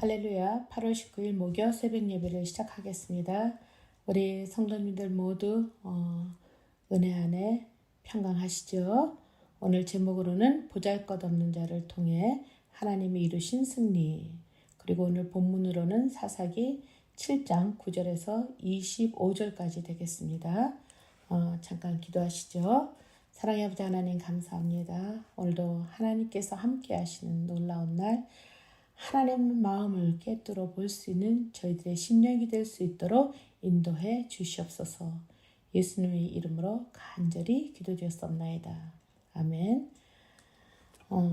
할렐루야. 8월 19일 목요 새벽 예배를 시작하겠습니다. 우리 성도님들 모두 어, 은혜 안에 평강하시죠. 오늘 제목으로는 보잘것없는 자를 통해 하나님이 이루신 승리 그리고 오늘 본문으로는 사사기 7장 9절에서 25절까지 되겠습니다. 어, 잠깐 기도하시죠. 사랑의 아버지 하나님 감사합니다. 오늘도 하나님께서 함께 하시는 놀라운 날 하나님 마음을 깨뜨려 볼수 있는 저희들의 심령이 될 수 있도록 인도해 주시옵소서. 예수님의 이름으로 간절히 기도드렸옵나이다. 아멘. 어,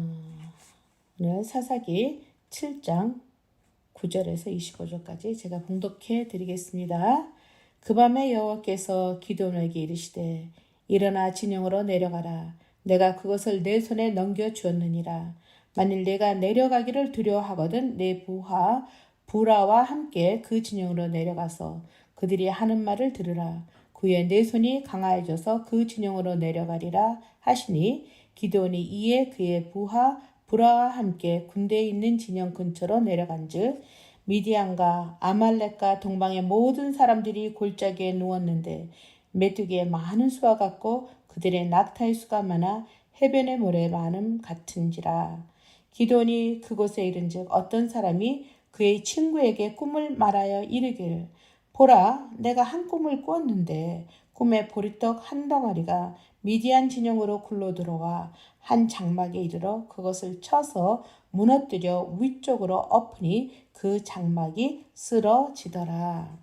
오늘 사사기 7장 9절에서 25절까지 제가 봉독해 드리겠습니다. 그 밤에 여호와께서 기도원에게 이르시되 일어나 진영으로 내려가라. 내가 그것을 내 손에 넘겨 주었느니라. 만일 내가 내려가기를 두려워하거든 내 부하 부라와 함께 그 진영으로 내려가서 그들이 하는 말을 들으라. 그에 내 손이 강하여져서 그 진영으로 내려가리라 하시니 기도원이 이에 그의 부하 부라와 함께 군대에 있는 진영 근처로 내려간즉 미디안과 아말렉과 동방의 모든 사람들이 골짜기에 누웠는데 메뚜기의 많은 수와 같고 그들의 낙타의 수가 많아 해변의 모래 많음 같은지라. 기돈이 그곳에 이른즉 어떤 사람이 그의 친구에게 꿈을 말하여 이르기를 보라 내가 한 꿈을 꾸었는데 꿈에 보리떡 한 덩어리가 미디안 진영으로 굴러 들어와 한 장막에 이르러 그것을 쳐서 무너뜨려 위쪽으로 엎으니 그 장막이 쓰러지더라.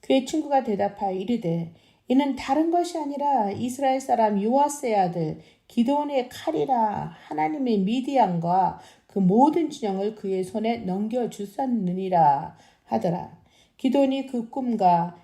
그의 친구가 대답하여 이르되 이는 다른 것이 아니라 이스라엘 사람 요아스의 아들 기도원의 칼이라 하나님의 미디안과 그 모든 진영을 그의 손에 넘겨 주셨느니라 하더라. 기도원이 그 꿈과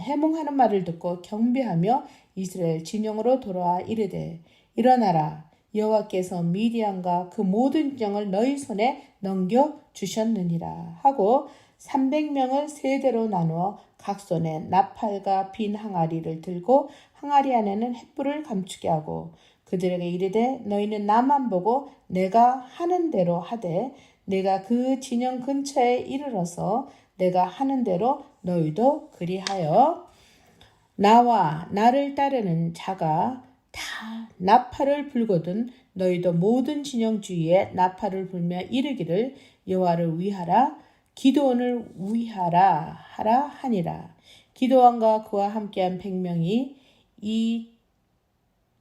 해몽하는 말을 듣고 경배하며 이스라엘 진영으로 돌아와 이르되 일어나라 여호와께서 미디안과 그 모든 진영을 너희 손에 넘겨 주셨느니라 하고 300명을 세 대로 나누어 각 손에 나팔과 빈 항아리를 들고 항아리 안에는 횃불을 감추게 하고 그들에게 이르되 너희는 나만 보고 내가 하는 대로 하되 내가 그 진영 근처에 이르러서 내가 하는 대로 너희도 그리하여. 나와 나를 따르는 자가 다 나팔을 불거든 너희도 모든 진영 주위에 나팔을 불며 이르기를 여호와를 위하라. 기도원을 위하라 하라 하니라. 기도원과 그와 함께한 백명이 이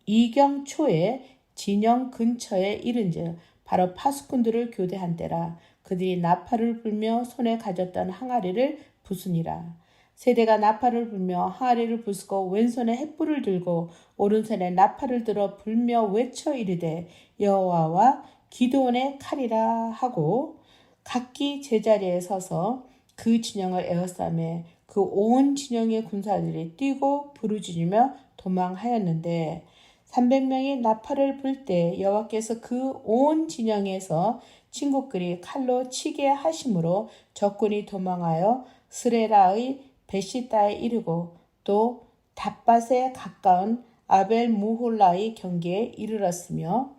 이경 초에 진영 근처에 이른즉 바로 파수꾼들을 교대한 때라 그들이 나팔을 불며 손에 가졌던 항아리를 부수니라. 세대가 나팔을 불며 항아리를 부수고 왼손에 횃불을 들고 오른손에 나팔을 들어 불며 외쳐 이르되 여호와와 기도원의 칼이라 하고 각기 제자리에 서서 그 진영을 에워싸매 그 온 진영의 군사들이 뛰고 부르짖으며 도망하였는데 300명이 나팔을 불 때 여호와께서 그 온 진영에서 친구끼리 칼로 치게 하심으로 적군이 도망하여 스레라의 베시다에 이르고 또 답밭에 가까운 아벨 무홀라의 경계에 이르렀으며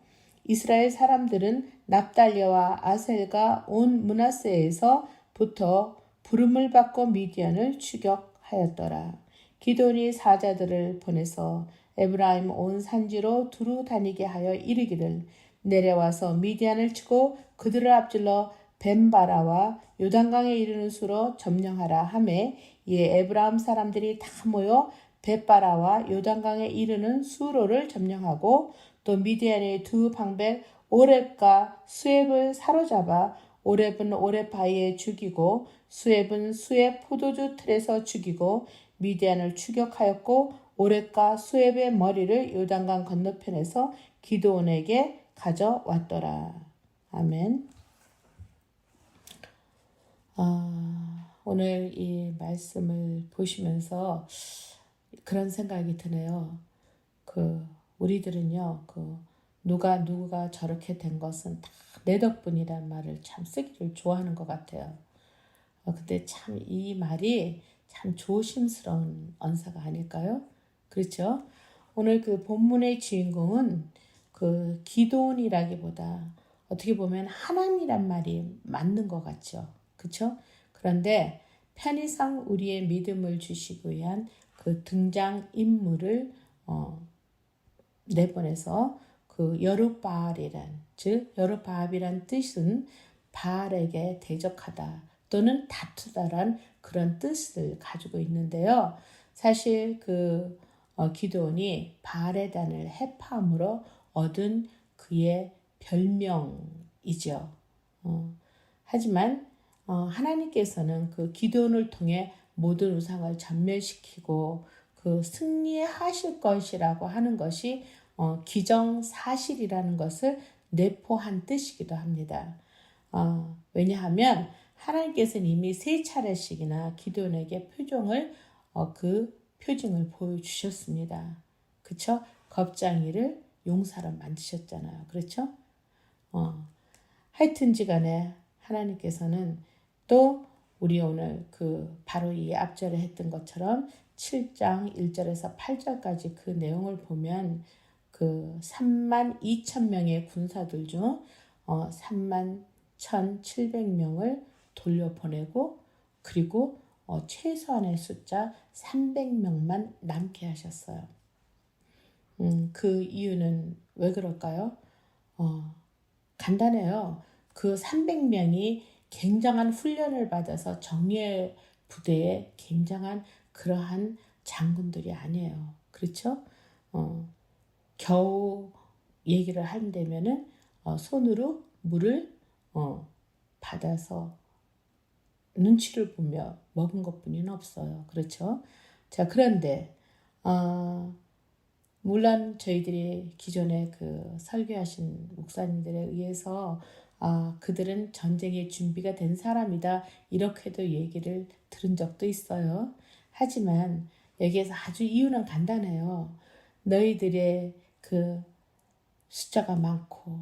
이스라엘 사람들은 납달리와 아셀과 온 문하세에서부터 부름을 받고 미디안을 추격하였더라. 기돈이 사자들을 보내서 에브라임 온 산지로 두루 다니게 하여 이르기를 내려와서 미디안을 치고 그들을 앞질러 벤바라와 요단강에 이르는 수로 점령하라 하매 이에 에브라임 사람들이 다 모여 벳바라와 요단강에 이르는 수로를 점령하고 또 미디안의 두 방백 오렙과 수앱을 사로잡아 오렙은 오렙 바위에 죽이고 수앱은 수앱 포도주 틀에서 죽이고 미디안을 추격하였고 오렙과 수앱의 머리를 요단강 건너편에서 기도원에게 가져왔더라. 아멘. 아, 오늘 이 말씀을 보시면서 그런 생각이 드네요. 그 우리들은요, 그 누가 누가 저렇게 된 것은 다 내 덕분이란 말을 참 쓰기를 좋아하는 것 같아요. 어, 근데 참 이 말이 참 조심스러운 언사가 아닐까요? 그렇죠? 오늘 그 본문의 주인공은 그 기도원이라기보다 어떻게 보면 하나님이란 말이 맞는 것 같죠. 그쵸? 그런데 편의상 우리의 믿음을 주시기 위한 그 등장 인물을 어, 내보내서 그 여룻바알이란 즉 여룻바알이란 뜻은 바알에게 대적하다 또는 다투다란 그런 뜻을 가지고 있는데요. 사실 그 어, 기도원이 바알의 단을 해파함으로 얻은 그의 별명이죠. 어, 하지만 어, 하나님께서는 그 기도원을 통해 모든 우상을 전멸시키고 그 승리하실 것이라고 하는 것이 어, 기정사실이라는 것을 내포한 뜻이기도 합니다. 어, 왜냐하면 하나님께서는 이미 세 차례씩이나 기도원에게 표정을 어, 그 표징을 보여주셨습니다. 그쵸? 겁장이를 용사로 만드셨잖아요. 그렇죠? 어, 하여튼지 간에 하나님께서는 또 우리 오늘 그 바로 이 앞절에 했던 것처럼 7장 1절에서 8절까지 그 내용을 보면 그 3만 2천 명의 군사들 중 어, 3만 1,700명을 돌려보내고 그리고 어, 최소한의 숫자 300명만 남게 하셨어요. 음, 그 이유는 왜 그럴까요? 어, 간단해요. 그 300명이 굉장한 훈련을 받아서 정예 부대에 굉장한 그러한 장군들이 아니에요. 그렇죠? 어, 겨우 얘기를 한다면은 어, 손으로 물을 어, 받아서 눈치를 보며 먹은 것뿐이는 없어요. 그렇죠? 자 그런데 어, 물론 저희들이 기존에 그 설교하신 목사님들에 의해서 아, 그들은 전쟁에 준비가 된 사람이다. 이렇게도 얘기를 들은 적도 있어요. 하지만 여기에서 아주 이유는 간단해요. 너희들의 그 숫자가 많고,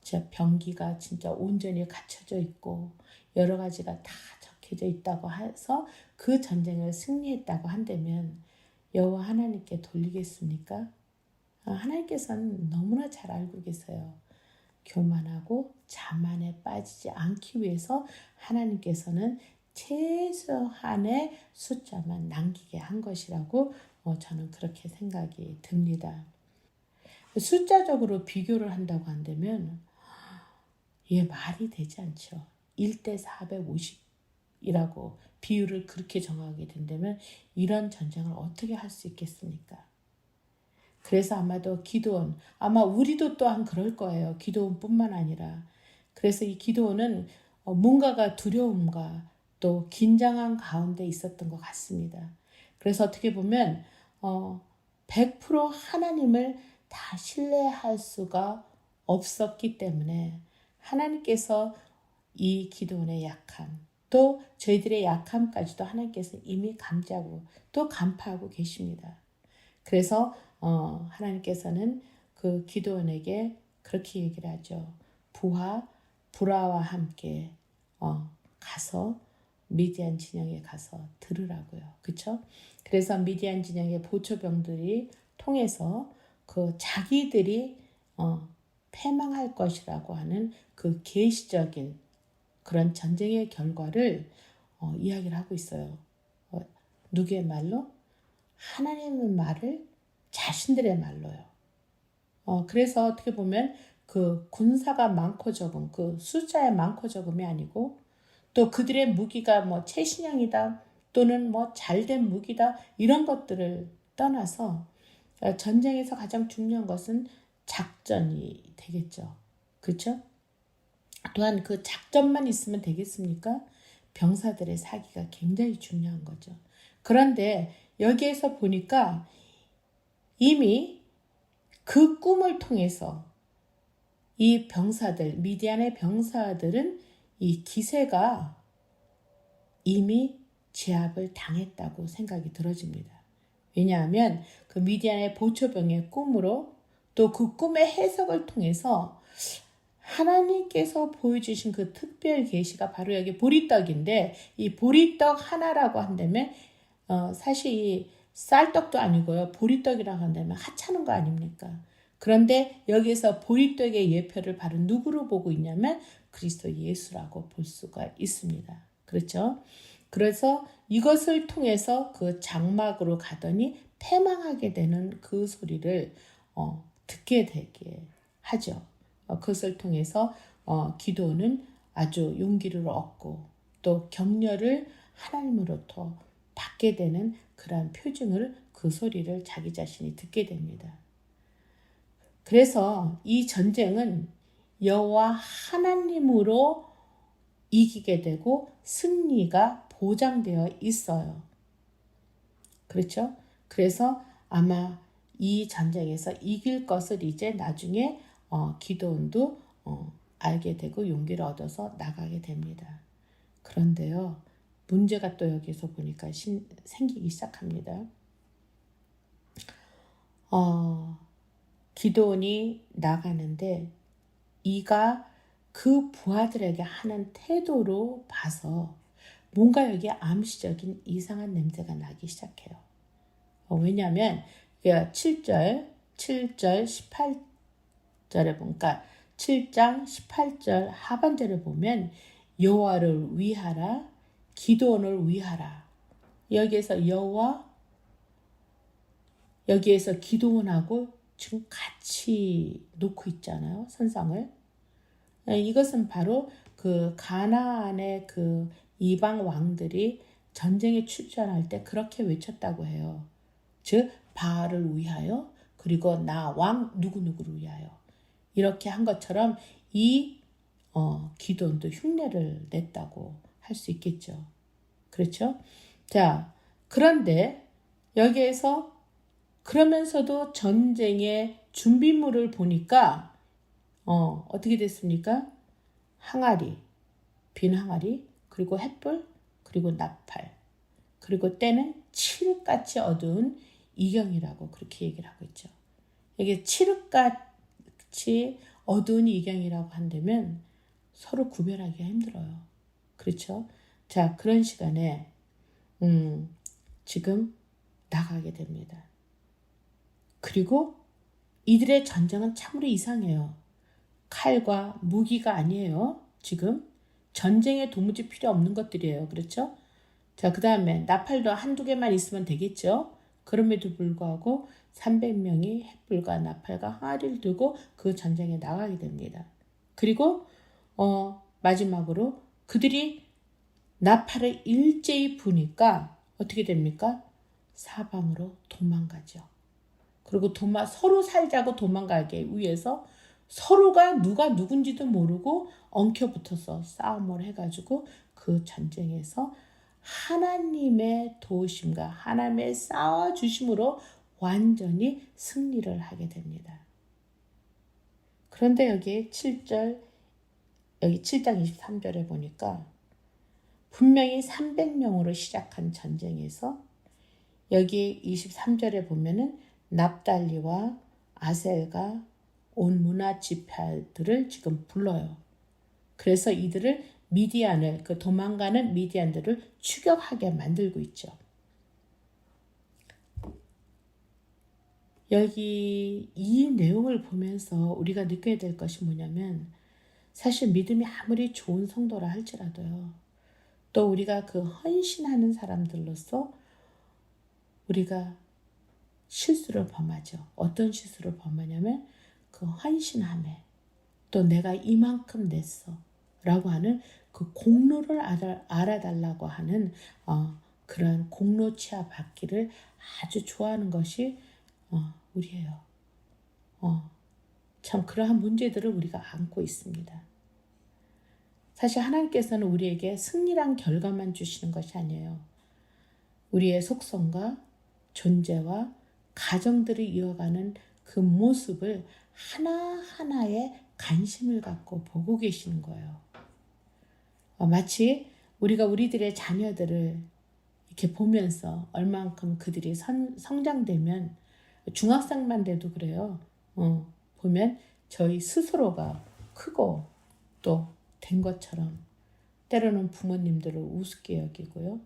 진짜 병기가 진짜 온전히 갖춰져 있고, 여러 가지가 다 적혀져 있다고 해서 그 전쟁을 승리했다고 한다면 여호와 하나님께 돌리겠습니까? 아, 하나님께서는 너무나 잘 알고 계세요. 교만하고 자만에 빠지지 않기 위해서 하나님께서는 최소한의 숫자만 남기게 한 것이라고 어, 저는 그렇게 생각이 듭니다. 숫자적으로 비교를 한다고 한다면 이게 말이 되지 않죠. 1대 450 이라고 비율을 그렇게 정하게 된다면 이런 전쟁을 어떻게 할 수 있겠습니까? 그래서 아마도 기도원, 아마 우리도 또한 그럴 거예요. 기도원뿐만 아니라. 그래서 이 기도원은 어, 뭔가가 두려움과 또 긴장한 가운데 있었던 것 같습니다. 그래서 어떻게 보면 어, 100% 하나님을 다 신뢰할 수가 없었기 때문에 하나님께서 이 기도원의 약함, 또 저희들의 약함까지도 하나님께서 이미 감지하고 또 간파하고 계십니다. 그래서 어, 하나님께서는 그 기도원에게 그렇게 얘기를 하죠. 부하 브라와 함께 어, 가서 미디안 진영에 가서 들으라고요. 그쵸? 그래서 미디안 진영의 보초병들이 통해서 그 자기들이 어, 패망할 것이라고 하는 그 계시적인 그런 전쟁의 결과를 어, 이야기를 하고 있어요. 어, 누구의 말로? 하나님의 말을 자신들의 말로요. 어, 그래서 어떻게 보면 그 군사가 많고 적은 그 숫자의 많고 적음이 아니고 또 그들의 무기가 뭐 최신형이다 또는 뭐 잘된 무기다 이런 것들을 떠나서 어, 전쟁에서 가장 중요한 것은 작전이 되겠죠. 그렇죠? 또한 그 작전만 있으면 되겠습니까? 병사들의 사기가 굉장히 중요한 거죠. 그런데 여기에서 보니까 이미 그 꿈을 통해서 이 병사들, 미디안의 병사들은 이 기세가 이미 제압을 당했다고 생각이 들어집니다. 왜냐하면 그 미디안의 보초병의 꿈으로 또 그 꿈의 해석을 통해서 하나님께서 보여주신 그 특별 계시가 바로 여기 보리떡인데 이 보리떡 하나라고 한다면 어, 사실 이 쌀떡도 아니고요 보리떡이라고 한다면 하찮은 거 아닙니까? 그런데 여기서 보리떡의 예표를 바로 누구로 보고 있냐면 그리스도 예수라고 볼 수가 있습니다. 그렇죠? 그래서 이것을 통해서 그 장막으로 가더니 패망하게 되는 그 소리를 어, 듣게 되게 하죠. 어, 그것을 통해서 어, 기도는 아주 용기를 얻고 또 격려를 하나님으로부터 받게 되는 그러한 표징을 그 소리를 자기 자신이 듣게 됩니다. 그래서 이 전쟁은 여호와 하나님으로 이기게 되고 승리가 보장되어 있어요. 그렇죠? 그래서 아마 이 전쟁에서 이길 것을 이제 나중에 어, 기도원도 어, 알게 되고 용기를 얻어서 나가게 됩니다. 그런데요, 문제가 또 여기서 보니까 신, 생기기 시작합니다. 어, 기도원이 나가는데 이가 그 부하들에게 하는 태도로 봐서 뭔가 여기 암시적인 이상한 냄새가 나기 시작해요. 어, 왜냐하면 7절, 7절, 18 절에 보니까 7장 18절 하반절에 보면 여호와를 위하라, 기도원을 위하라. 여기에서 여호와 여기에서 기도원하고 지금 같이 놓고 있잖아요. 선상을. 네, 이것은 바로 그 가나안의 그 이방 왕들이 전쟁에 출전할 때 그렇게 외쳤다고 해요. 즉 바알을 위하여 그리고 나 왕 누구누구를 위하여 이렇게 한 것처럼 이 어, 기도원도 흉내를 냈다고 할 수 있겠죠. 그렇죠? 자, 그런데 여기에서 그러면서도 전쟁의 준비물을 보니까 어, 어떻게 됐습니까? 항아리, 빈 항아리, 그리고 햇불, 그리고 나팔, 그리고 때는 칠흑같이 어두운 이경이라고 그렇게 얘기를 하고 있죠. 이게 칠흑같 이 어두운 이경이라고 한다면 서로 구별하기가 힘들어요. 그렇죠? 자, 그런 시간에 음, 지금 나가게 됩니다. 그리고 이들의 전쟁은 참으로 이상해요. 칼과 무기가 아니에요. 지금 전쟁에 도무지 필요 없는 것들이에요. 그렇죠? 자, 그 다음에 나팔도 한두 개만 있으면 되겠죠? 그럼에도 불구하고 300명이 햇불과 나팔과 항아리를 들고 그 전쟁에 나가게 됩니다. 그리고 어, 마지막으로 그들이 나팔을 일제히 부니까 어떻게 됩니까? 사방으로 도망가죠. 그리고 도마, 서로 살자고 도망가게 위해서 서로가 누가 누군지도 모르고 엉켜붙어서 싸움을 해가지고 그 전쟁에서 하나님의 도우심과 하나님의 싸워 주심으로 완전히 승리를 하게 됩니다. 그런데 여기 7절, 여기 7장 23절에 보니까 분명히 300명으로 시작한 전쟁에서 여기 23절에 보면은 납달리와 아셀과 온 문화 지파들을 지금 불러요. 그래서 이들을 미디안을 그 도망가는 미디안들을 추격하게 만들고 있죠. 여기 이 내용을 보면서 우리가 느껴야 될 것이 뭐냐면 사실 믿음이 아무리 좋은 성도라 할지라도요. 또 우리가 그 헌신하는 사람들로서 우리가 실수를 범하죠. 어떤 실수를 범하냐면 그 헌신함에 또 내가 이만큼 냈어 라고 하는 그 공로를 알아 달라고 하는 어, 그런 공로 치하 받기를 아주 좋아하는 것이 어, 우리예요. 어, 참 그러한 문제들을 우리가 안고 있습니다. 사실 하나님께서는 우리에게 승리란 결과만 주시는 것이 아니에요. 우리의 속성과 존재와 가정들을 이어가는 그 모습을 하나하나에 관심을 갖고 보고 계시는 거예요. 어, 마치 우리가 우리들의 자녀들을 이렇게 보면서 얼만큼 그들이 선, 성장되면 중학생만 돼도 그래요. 어, 보면 저희 스스로가 크고 또 된 것처럼 때로는 부모님들을 우습게 여기고요.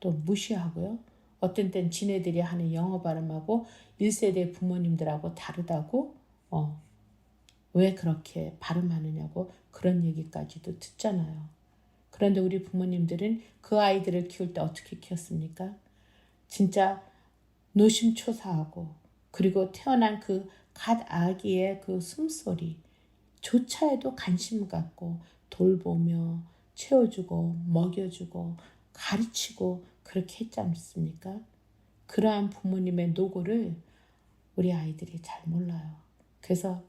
또 무시하고요. 어떤 땐 지네들이 하는 영어 발음하고 1세대 부모님들하고 다르다고 어, 왜 그렇게 발음하느냐고 그런 얘기까지도 듣잖아요. 그런데 우리 부모님들은 그 아이들을 키울 때 어떻게 키웠습니까? 진짜 노심초사하고 그리고 태어난 그 갓 아기의 그 숨소리 조차에도 관심 갖고 돌보며 채워주고 먹여주고 가르치고 그렇게 했지 않습니까? 그러한 부모님의 노고를 우리 아이들이 잘 몰라요. 그래서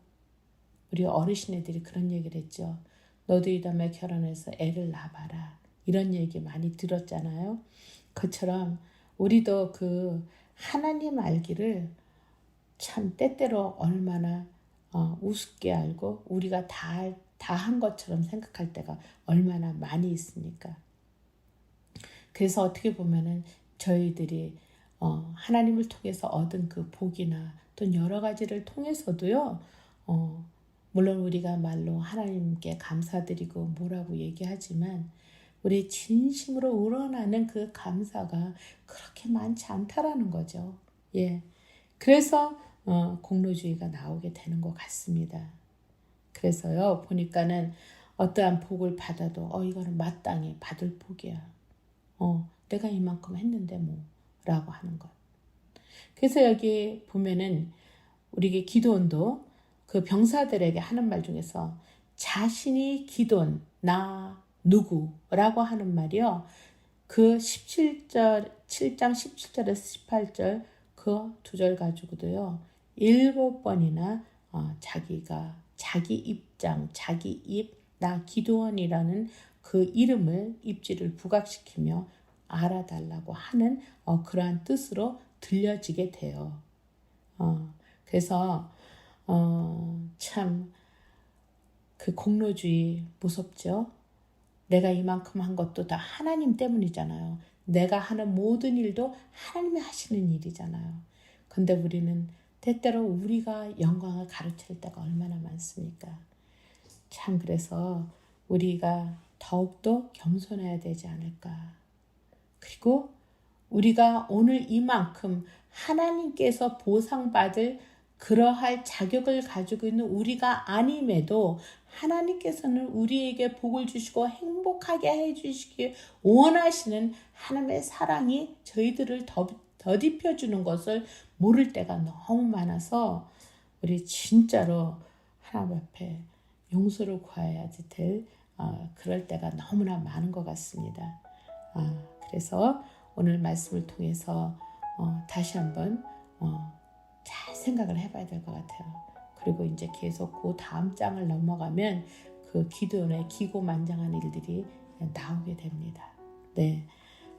우리 어르신 애들이 그런 얘기를 했죠. 너도 이 다음에 결혼해서 애를 낳아봐라. 이런 얘기 많이 들었잖아요. 그처럼 우리도 그 하나님 알기를 참 때때로 얼마나 어, 우습게 알고 우리가 다 다 한 것처럼 생각할 때가 얼마나 많이 있습니까? 그래서 어떻게 보면은 저희들이 어, 하나님을 통해서 얻은 그 복이나 또 여러 가지를 통해서도요. 어, 물론 우리가 말로 하나님께 감사드리고 뭐라고 얘기하지만 우리 진심으로 우러나는 그 감사가 그렇게 많지 않다라는 거죠. 예. 그래서 어, 공로주의가 나오게 되는 것 같습니다. 그래서요, 보니까는 어떠한 복을 받아도, 어, 이거는 마땅히 받을 복이야. 어, 내가 이만큼 했는데 뭐, 라고 하는 것. 그래서 여기 보면은, 우리 기도원도 그 병사들에게 하는 말 중에서 자신이 기도원, 나, 누구라고 하는 말이요. 그 17절, 7장 17절에서 18절 그 두 절 가지고도요. 일곱 번이나 어, 자기가 자기 입장, 자기 입, 나 기도원이라는 그 이름을 입지를 부각시키며 알아달라고 하는 어, 그러한 뜻으로 들려지게 돼요. 어, 그래서 어, 참 그 공로주의 무섭죠. 내가 이만큼 한 것도 다 하나님 때문이잖아요. 내가 하는 모든 일도 하나님이 하시는 일이잖아요. 근데 우리는 때때로 우리가 영광을 가르칠 때가 얼마나 많습니까? 참 그래서 우리가 더욱더 겸손해야 되지 않을까. 그리고 우리가 오늘 이만큼 하나님께서 보상받을 그러할 자격을 가지고 있는 우리가 아님에도 하나님께서는 우리에게 복을 주시고 행복하게 해주시기 원하시는 하나님의 사랑이 저희들을 더, 더딥혀주는 것을 모를 때가 너무 많아서 우리 진짜로 하나님 앞에 용서를 구해야지 될 어, 그럴 때가 너무나 많은 것 같습니다. 어, 그래서 오늘 말씀을 통해서 어, 다시 한번 어, 잘 생각을 해봐야 될 것 같아요. 그리고 이제 계속 그 다음 장을 넘어가면 그 기도원의 기고만장한 일들이 나오게 됩니다. 네.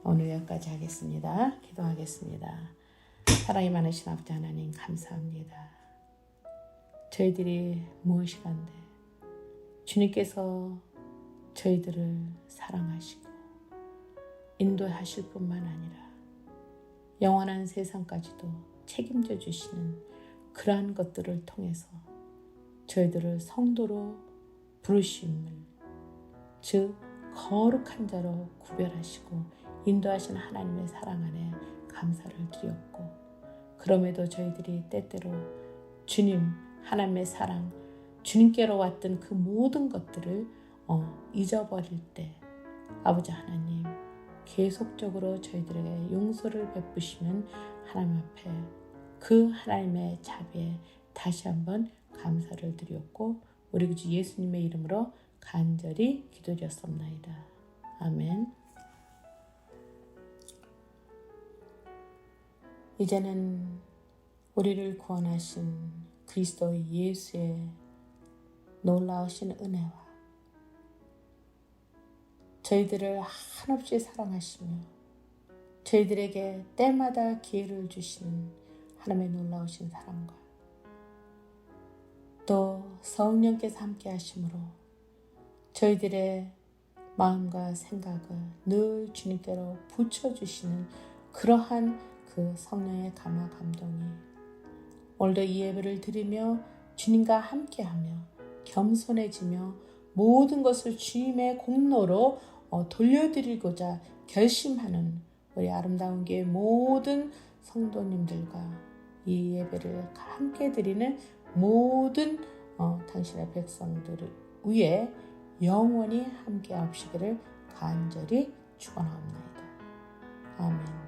오늘 여기까지 하겠습니다. 기도하겠습니다. 사랑이 많으신 아버지 하나님 감사합니다. 저희들이 무엇이간데 주님께서 저희들을 사랑하시고 인도하실 뿐만 아니라 영원한 세상까지도 책임져 주시는 그러한 것들을 통해서 저희들을 성도로 부르심을 즉 거룩한 자로 구별하시고 인도하신 하나님의 사랑 안에 감사를 드렸고 그럼에도 저희들이 때때로 주님 하나님의 사랑 주님께로 왔던 그 모든 것들을 어, 잊어버릴 때 아버지 하나님 계속적으로 저희들에게 용서를 베푸시는 하나님 앞에 그 하나님의 자비에 다시 한번 감사를 드렸고 우리 주 예수님의 이름으로 간절히 기도드렸습니다. 아멘. 이제는 우리를 구원하신 그리스도 예수의 놀라우신 은혜와 저희들을 한없이 사랑하시며 저희들에게 때마다 기회를 주시는 하나님의 놀라우신 사랑과 또 성령께서 함께 하심으로 저희들의 마음과 생각을 늘 주님께로 붙여주시는 그러한 그 성령의 감화 감동이 오늘도 이 예배를 드리며 주님과 함께하며 겸손해지며 모든 것을 주님의 공로로 어, 돌려드리고자 결심하는 우리 아름다운 교회 모든 성도님들과 이 예배를 함께 드리는 모든 어, 당신의 백성들을 위해 영원히 함께 하시기를 간절히 축원합니다. 아멘.